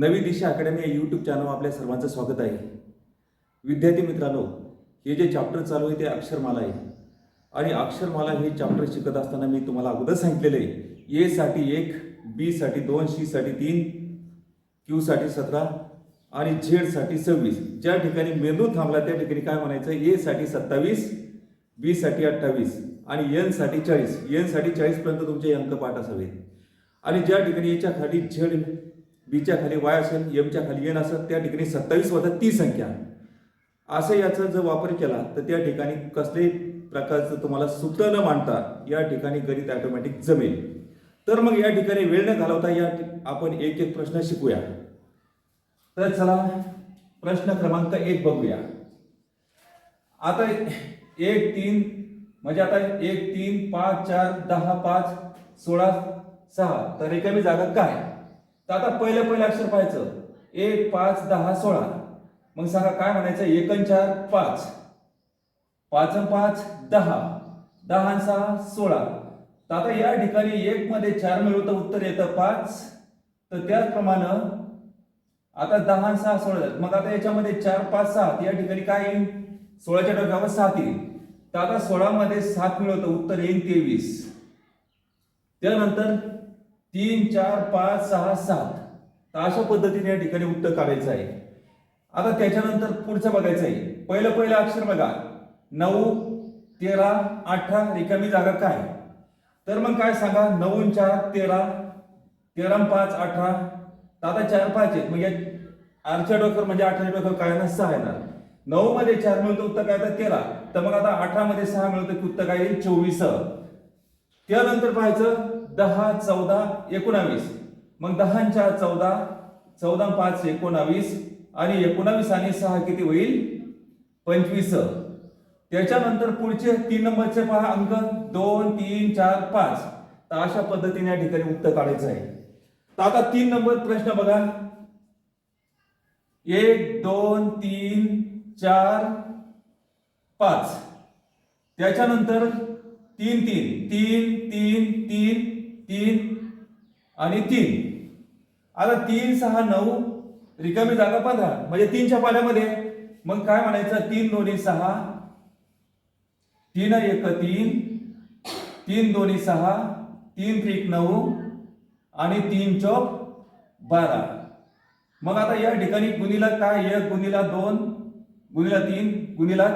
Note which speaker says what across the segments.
Speaker 1: नवी दिशा अकॅडमी या YouTube channel आपल्या सर्वांचं स्वागत आहे. विद्यार्थी मित्रांनो हे जे चॅप्टर चालू आहे ते अक्षरमाला आहे. आणि अक्षरमाला हे चॅप्टर शिकत असताना मी तुम्हाला अगोदर सांगितलेलं आहे. एसाठी एक बीसाठी दोन शीसाठी तीन क्यूसाठी सतरा आणि झेडसाठी सव्वीस. ज्या ठिकाणी मेंदू थांबला त्या ठिकाणी काय म्हणायचं? एसाठी सत्तावीस बीसाठी अठ्ठावीस आणि एनसाठी चाळीस. एनसाठी चाळीसपर्यंत तुमचे अंक पाठ असावे आणि ज्या ठिकाणी याच्या खाली झेड बीच्या खाली वाय असेल एमच्या खाली एन असेल त्या ठिकाणी सत्तावीस वजा ती संख्या. असं याचा जर वापर केला तर त्या ठिकाणी कसल्याही प्रकारचं तुम्हाला सूत्र न मांडता या ठिकाणी गणित ऑटोमॅटिक जमेल. तर मग या ठिकाणी वेळ न घालवता या आपण एक एक प्रश्न शिकूया. तर चला प्रश्न क्रमांक एक बघूया. आता एक तीन म्हणजे आता एक तीन पाच चार दहा पाच सोळा सहा. तर रिकामी जागा काय? तर आता पहिलं पहिलं अक्षर पाहायचं. एक पाच दहा सोळा. मग सांगा काय म्हणायचं? एकन चार पाच. पाच पाच दहा. दहा सहा सोळा. तर आता या ठिकाणी एक मध्ये चार मिळवतं उत्तर येतं पाच. तर त्याचप्रमाणे आता दहा सहा सोळा मग आता याच्यामध्ये चार पाच सात या ठिकाणी काय येईल? सोळाच्या डोक्यावर सात येईल. तर आता सोळामध्ये सात मिळवतं उत्तर येईल तेवीस. त्यानंतर तीन चार पाच सहा सात. तर अशा पद्धतीने या ठिकाणी उत्तर काढायचं आहे. आता त्याच्यानंतर पुढचं बघायचं आहे. पहिलं पहिलं अक्षर बघा. नऊ तेरा अठरा रिकामी जागा काय? तर मग काय सांगा? नऊ चार तेरा तेरा पाच अठरा. तर आता चार पाच आहेत. म्हणजे या आठच्या म्हणजे अठराच्या डोकर काय ना सहा येणार. नऊ मध्ये चार मिळतं उत्तर काय? तर तेरा. तर मग आता अठरा मध्ये सहा मिळतं उत्तर काय? येईल चोवीस. त्यानंतर पाहायचं दहा चौदा एकोणावीस. मग दहा चार चौदा चौदा पाच एकोणावीस. आणि एकोणावीस आणि सहा किती होईल? पंचवीस. त्याच्यानंतर पुढचे तीन नंबरचे पहा अंक. दोन तीन चार पाच. तर अशा पद्धतीने या ठिकाणी उत्तर काढायचं आहे. तर आता तीन नंबर प्रश्न बघा. एक दोन तीन चार पाच. त्याच्यानंतर तीन तीन. तीन तीन तीन तीन आणि तीन. आता तीन सहा नऊ रिकामी जागा पंधरा. म्हणजे तीनच्या पाल्यामध्ये. मग काय म्हणायचं? तीन दोन्ही सहा. तीन एक तीन. तीन दोन्ही सहा. तीन त्रिक नऊ. आणि तीन चौक बारा. मग आता या ठिकाणी गुणीला काय? एक गुणीला दोन गुणीला तीन गुणीला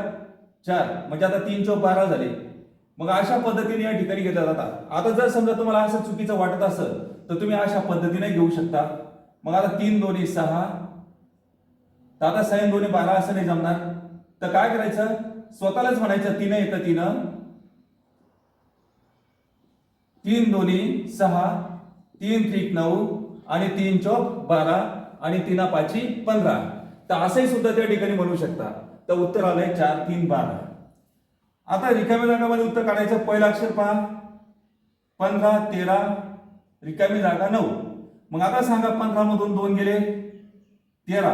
Speaker 1: चार. म्हणजे आता तीन चौक बारा झाले. मग अशा पद्धतीने या ठिकाणी घेतल्या जातात आता जर समजा तुम्हाला असं चुकीचं वाटत असेल तर तुम्ही अशा पद्धतीने घेऊ शकता. मग आता तीन दोन्ही सहा तर आता सैन दोन्ही बारा असं नाही जमणार. तर काय करायचं? स्वतःलाच म्हणायचं तीन एक तीन. तीन दोन्ही सहा तीन त्रिक नऊ आणि तीन चौक बारा आणि तीना पाची पंधरा. तर असंही सुद्धा त्या ठिकाणी म्हणू शकता. तर उत्तर आलंय चार तीन बारा. आता रिकामी जागामध्ये उत्तर काढायचं पहिलं अक्षर पहा. पंधरा तेरा रिकामी जागा नऊ. मग आता सांगा पंधरा मधून दोन गेले तेरा.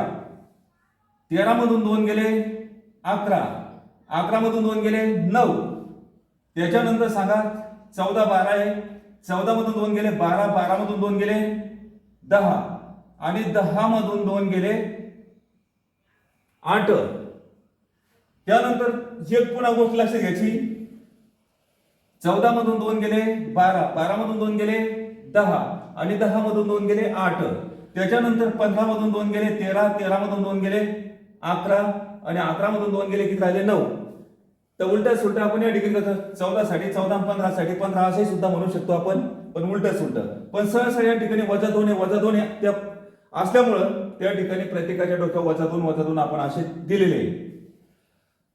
Speaker 1: तेरा मधून दोन गेले अकरा. अकरा मधून दोन गेले नऊ. त्याच्यानंतर सांगा चौदा बारा आहे. चौदा मधून दोन गेले बारा. बारा मधून दोन गेले दहा. आणि दहा मधून दोन गेले आठ. त्यानंतर एक पुन्हा गोष्ट लक्षात घ्यायची. चौदा मधून दोन गेले बारा. बारा मधून दोन गेले दहा. आणि दहा मधून दोन गेले आठ. त्याच्यानंतर पंधरा मधून दोन गेले तेरा. तेरा मधून दोन गेले अकरा. आणि अकरा मधून दोन गेले किती राहिले? नऊ. तर उलट सुलट आपण या ठिकाणी कसं? चौदा साठी चौदा पंधरा साठी पंधरा असे सुद्धा म्हणू शकतो आपण पण उलट सुलट. पण सहसा या ठिकाणी वजा दोन वजा दोन त्या असल्यामुळं त्या ठिकाणी प्रत्येकाच्या डोक्यात वजा दोन वजा दोन आपण असे दिलेले आहे.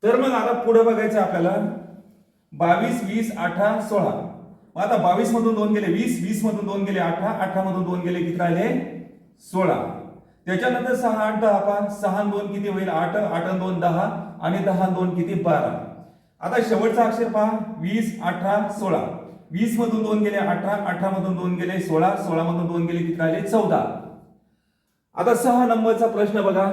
Speaker 1: तर मग आता पुढे बघायचं आपल्याला. बावीस वीस अठरा सोळा. मग आता बावीस मधून दोन गेले वीस वीस मधून दोन गेले अठरा अठरा मधून दोन गेले किती राहिले? सोळा. त्याच्यानंतर सहा आठ दहा पहा सहा दोन किती होईल? आठ आठ दोन दहा आणि दहा दोन किती? बारा. आता शेवटचा अक्षर पहा. वीस अठरा सोळा. वीस मधून दोन गेले अठरा अठरा मधून दोन गेले सोळा सोळा मधून दोन गेले किती राहिले? चौदा. आता सहा नंबरचा प्रश्न बघा.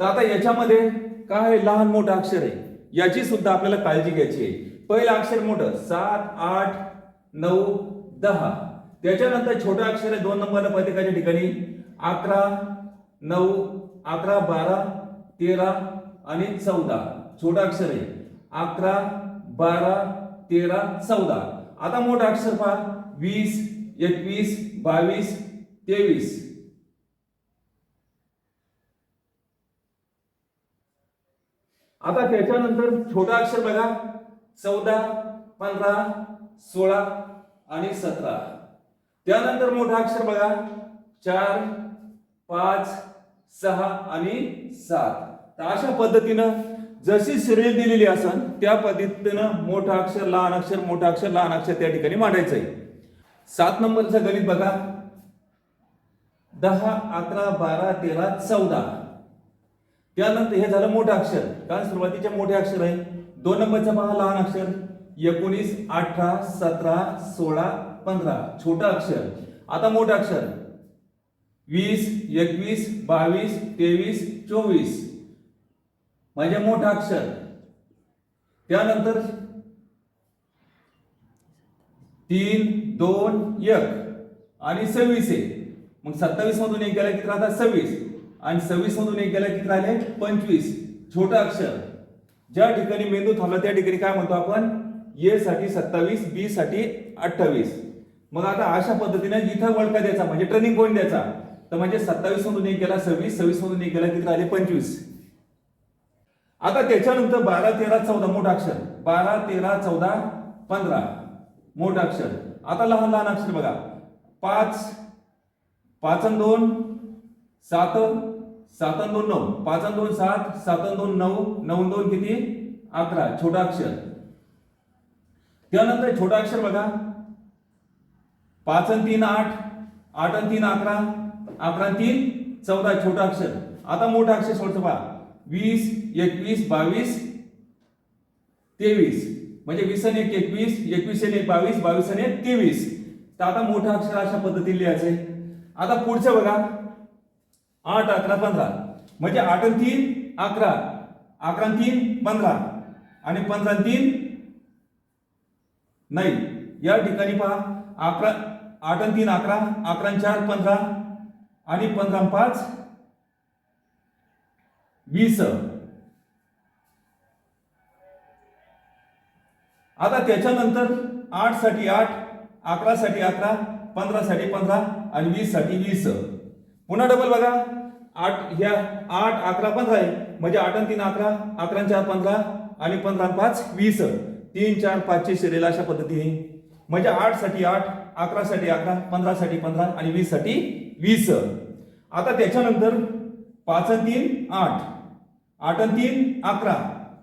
Speaker 1: तर आता याच्यामध्ये काय आहे? लहान मोठं अक्षर आहे. याची सुद्धा आपल्याला काळजी घ्यायची आहे. पहिलं अक्षर मोठं. सात आठ नऊ दहा. त्याच्यानंतर छोटं अक्षर आहे. दोन नंबर प्रत्येकाच्या ठिकाणी. अकरा नऊ अकरा बारा तेरा आणि चौदा. छोटं अक्षर आहे. अकरा बारा तेरा चौदा. आता मोठं अक्षर पहा. वीस एकवीस बावीस तेवीस. आता त्याच्यानंतर छोटा अक्षर बघा. चौदा पंधरा सोळा आणि सतरा. त्यानंतर मोठा अक्षर बघा. चार पाच सहा आणि सात. तर अशा पद्धतीनं जशी सिरीज दिलेली असन त्या पद्धतीनं मोठा अक्षर लहान अक्षर मोठा अक्षर लहान अक्षर त्या ठिकाणी मांडायचं आहे. सात नंबरचं गणित बघा. दहा अकरा बारा तेरा चौदा. त्यानंतर हे झालं मोठं अक्षर. कारण सुरुवातीचे मोठे अक्षर आहे. दोन नंबरचं पहा लहान अक्षर. एकोणीस अठरा सतरा सोळा पंधरा. छोटं अक्षर. आता मोठं अक्षर. वीस एकवीस बावीस तेवीस चोवीस. म्हणजे मोठं अक्षर. त्यानंतर तीन दोन एक. आणि सव्वीस आहे. मग सत्तावीस मधून एक गेला किती राहतात सव्वीस. आणि सव्वीस मधून एक गेला किती राहिले? पंचवीस. छोटं अक्षर. ज्या ठिकाणी मेंदू थांबला त्या ठिकाणी काय म्हणतो आपण? ए साठी सत्तावीस बी साठी अठ्ठावीस. मग आता अशा पद्धतीने इथं वळका द्यायचा म्हणजे ट्रेनिंग पॉईंट द्यायचा. तर म्हणजे सत्तावीस मधून एक गेला सव्वीस सव्वीस मधून एक गेला किती राहिले? पंचवीस. आता त्याच्यानंतर बारा तेरा चौदा मोठा अक्षर. बारा तेरा चौदा पंधरा. मोठा अक्षर. आता लहान लहान अक्षर बघा. पाच पाच दोन सात सात दोन नऊ. पाच दोन सात सात दोन नऊ नऊ दोन किती? अकरा. छोटा अक्षर. त्यानंतर छोटा अक्षर बघा. पाच तीन आठ आठ तीन अकरा अकरा तीन चौदा. छोटा अक्षर. आता मोठा अक्षर सोडतो पहा. वीस एकवीस बावीस तेवीस. म्हणजे वीस आणि एक एकवीस एकवीस आणि एक बावीस बावीस आणि एक तेवीस. तर आता मोठा अक्षर अशा पद्धतीने लिहायचे. आता पुढचं बघा. आठ अकरा पंधरा. म्हणजे आठ आणि तीन अकरा. अकरा आणि तीन पंधरा. आणि पंधरा तीन नाही या ठिकाणी पहा अकरा आठ आणि तीन अकरा. अकरा चार पंधरा. आणि पंधरा पाच वीस. आता त्याच्यानंतर आठसाठी आठ अकरा साठी अकरा पंधरा साठी पंधरा आणि वीससाठी वीस. पुन्हा डबल बघा. आठ ह्या आठ अकरा पंधरा आहे. म्हणजे आठ आणि तीन अकरा. अकरा चार पंधरा. आणि पंधरा पाच वीस. तीन चार पाचशे शिरेल अशा पद्धतीने म्हणजे आठसाठी आठ अकरा साठी अकरा पंधरा साठी पंधरा आणि वीससाठी वीस. आता त्याच्यानंतर पाच आणि तीन आठ. आठ आणि तीन अकरा.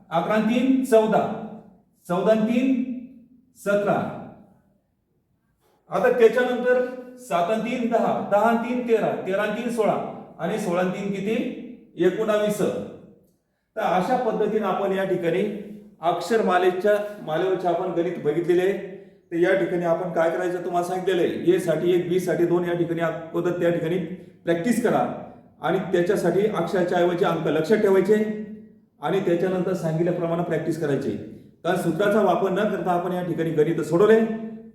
Speaker 1: अकरा आणि तीन चौदा. चौदा आणि तीन सतरा. आता त्याच्यानंतर सात आणि तीन दहा दहा आणि तीन तेरा तेरा आणि तीन सोळा. आणि सोळा आणि तीन किती? एकोणावीस. तर अशा पद्धतीने आपण या ठिकाणी अक्षर मालेच्या मालेवरचे आपण गणित बघितलेले तर या ठिकाणी आपण काय करायचं तुम्हाला सांगितलेलं आहे? ए साठी एक बी साठी दोन या ठिकाणी अगोदर त्या ठिकाणी प्रॅक्टिस करा. आणि त्याच्यासाठी अक्षराच्या ऐवजी अंक लक्षात ठेवायचे आणि त्याच्यानंतर सांगितल्याप्रमाणे प्रॅक्टिस करायची. कारण सूत्राचा वापर न करता आपण या ठिकाणी गणित सोडवले.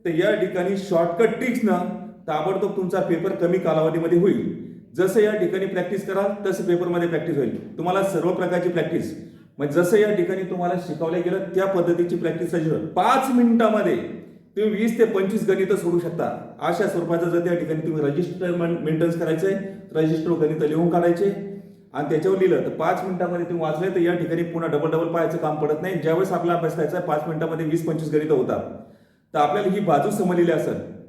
Speaker 1: तर या ठिकाणी शॉर्टकट ट्रिक्सनं ताबडतोब तुमचा पेपर कमी कालावधीमध्ये होईल. जसं या ठिकाणी प्रॅक्टिस कराल तसं पेपरमध्ये प्रॅक्टिस होईल. तुम्हाला सर्व प्रकारची प्रॅक्टिस म्हणजे जसं या ठिकाणी तुम्हाला शिकवलं गेलं त्या पद्धतीची प्रॅक्टिस पाच मिनिटामध्ये तुम्ही वीस ते पंचवीस गणित सोडू शकता. अशा स्वरूपाचं जर त्या ठिकाणी तुम्ही रजिस्टर मेंटेन्स करायचंय रजिस्टर गणित लिहून काढायचे. आणि त्याच्यावर लिहिलं तर पाच मिनिटामध्ये तुम्ही वाचले तर या ठिकाणी पुन्हा डबल डबल पाहायचं काम पडत नाही. ज्यावेळेस आपला अभ्यास करायचा आहे, पाच मिनिटामध्ये वीस पंचवीस गणित होतात. तर आपल्याला ही बाजू समजलेली असेल.